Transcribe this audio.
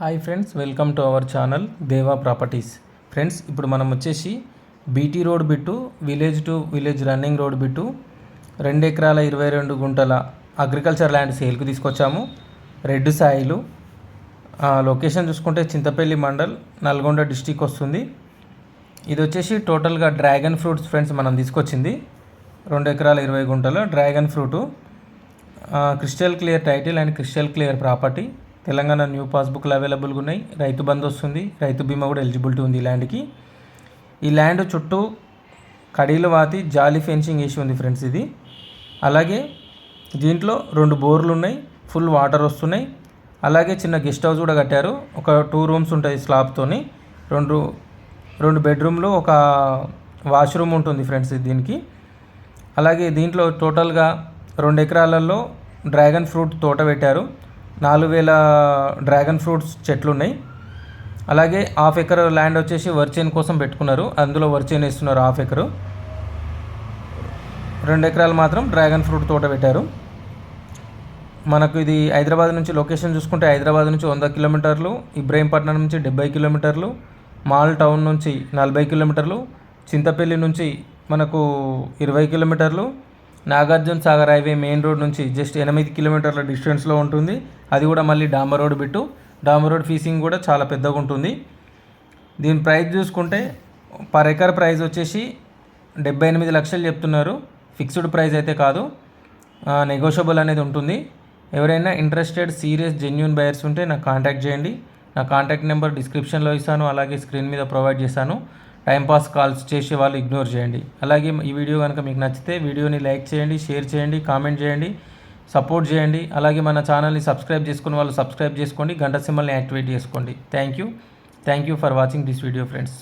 Hi friends welcome to our channel Deva properties friends ఇప్పుడు మనం వచ్చేసి BT road bit village to village running road bit రెండు ఎకరాల ఇరవై రెండు గుంటల అగ్రికల్చర్ ల్యాండ్ సేల్కి తీసుకొచ్చాము. రెడ్ సాయిలు లొకేషన్ చూసుకుంటే చింతపల్లి మండల్ నల్గొండ డిస్టిక్ వస్తుంది. ఇది వచ్చేసి టోటల్గా డ్రాగన్ ఫ్రూట్స్ ఫ్రెండ్స్ మనం తీసుకొచ్చింది. రెండు ఎకరాల ఇరవై గుంటల dragon fruit crystal clear title and crystal clear property Telangana new పాస్బుక్లు అవైలబుల్గా ఉన్నాయి. రైతు బంధు వస్తుంది. రైతు బీమా కూడా ఎలిజిబిలిటీ ఉంది ఈ ల్యాండ్కి. ఈ ల్యాండ్ చుట్టూ కడీలు వాతి జాలీ ఫెన్సింగ్ వేసి ఉంది ఫ్రెండ్స్ ఇది. అలాగే దీంట్లో రెండు బోర్లు ఉన్నాయి. ఫుల్ వాటర్ వస్తున్నాయి. అలాగే చిన్న గెస్ట్ హౌస్ కూడా కట్టారు. ఒక టూ రూమ్స్ ఉంటాయి స్లాబ్తోని. రెండు రెండు బెడ్రూమ్లు ఒక వాష్రూమ్ ఉంటుంది ఫ్రెండ్స్ దీనికి. అలాగే దీంట్లో టోటల్గా రెండు ఎకరాలలో డ్రాగన్ ఫ్రూట్ తోట పెట్టారు. నాలుగు వేల డ్రాగన్ ఫ్రూట్స్ చెట్లు ఉన్నాయి అలాగే హాఫ్ ఎకర్ ల్యాండ్ వచ్చేసి వర్చేన్ కోసం పెట్టుకున్నారు. అందులో వర్చేన్ వేస్తున్నారు హాఫ్ ఎకరు. రెండు ఎకరాలు మాత్రం డ్రాగన్ ఫ్రూట్ తోట పెట్టారు. మనకు ఇది హైదరాబాద్ నుంచి లొకేషన్ చూసుకుంటే హైదరాబాద్ నుంచి వంద కిలోమీటర్లు ఇబ్రహీంపట్నం నుంచి డెబ్బై కిలోమీటర్లు మాల్ టౌన్ నుంచి నలభై కిలోమీటర్లు చింతపల్లి నుంచి మనకు ఇరవై కిలోమీటర్లు Nagarjuna Sagar highway main road నుంచి జస్ట్ ఎనిమిది కిలోమీటర్ల డిస్టెన్స్లో ఉంటుంది. అది కూడా మళ్ళీ డాంబర్ రోడ్ బిట్టు. డాంబర్ రోడ్ ఫీసింగ్ కూడా చాలా పెద్దగా ఉంటుంది. దీని ప్రైస్ చూసుకుంటే పర్ ఎకర్ ప్రైస్ వచ్చేసి డెబ్బై ఎనిమిది లక్షలు చెప్తున్నారు. ఫిక్స్డ్ ప్రైస్ అయితే కాదు. నెగోషియబుల్ అనేది ఉంటుంది. ఎవరైనా ఇంట్రెస్టెడ్ సీరియస్ జెన్యున్ బయర్స్ ఉంటే నాకు కాంటాక్ట్ చేయండి. నా కాంటాక్ట్ నెంబర్ డిస్క్రిప్షన్లో ఇస్తాను. అలాగే స్క్రీన్ మీద ప్రొవైడ్ చేశాను టైంపాస్ కాల్స్ చేసే వాళ్ళు ఇగ్నోర్ చేయండి. అలాగే ఈ వీడియో కనుక మీకు నచ్చితే వీడియోని లైక్ చేయండి షేర్ చేయండి కామెంట్ చేయండి సపోర్ట్ చేయండి. అలాగే మన ఛానల్ని సబ్స్క్రైబ్ చేసుకున్న వాళ్ళు సబ్స్క్రైబ్ చేసుకోండి గంట సింబల్ని యాక్టివేట్ చేసుకోండి. Thank you thank you for watching this video friends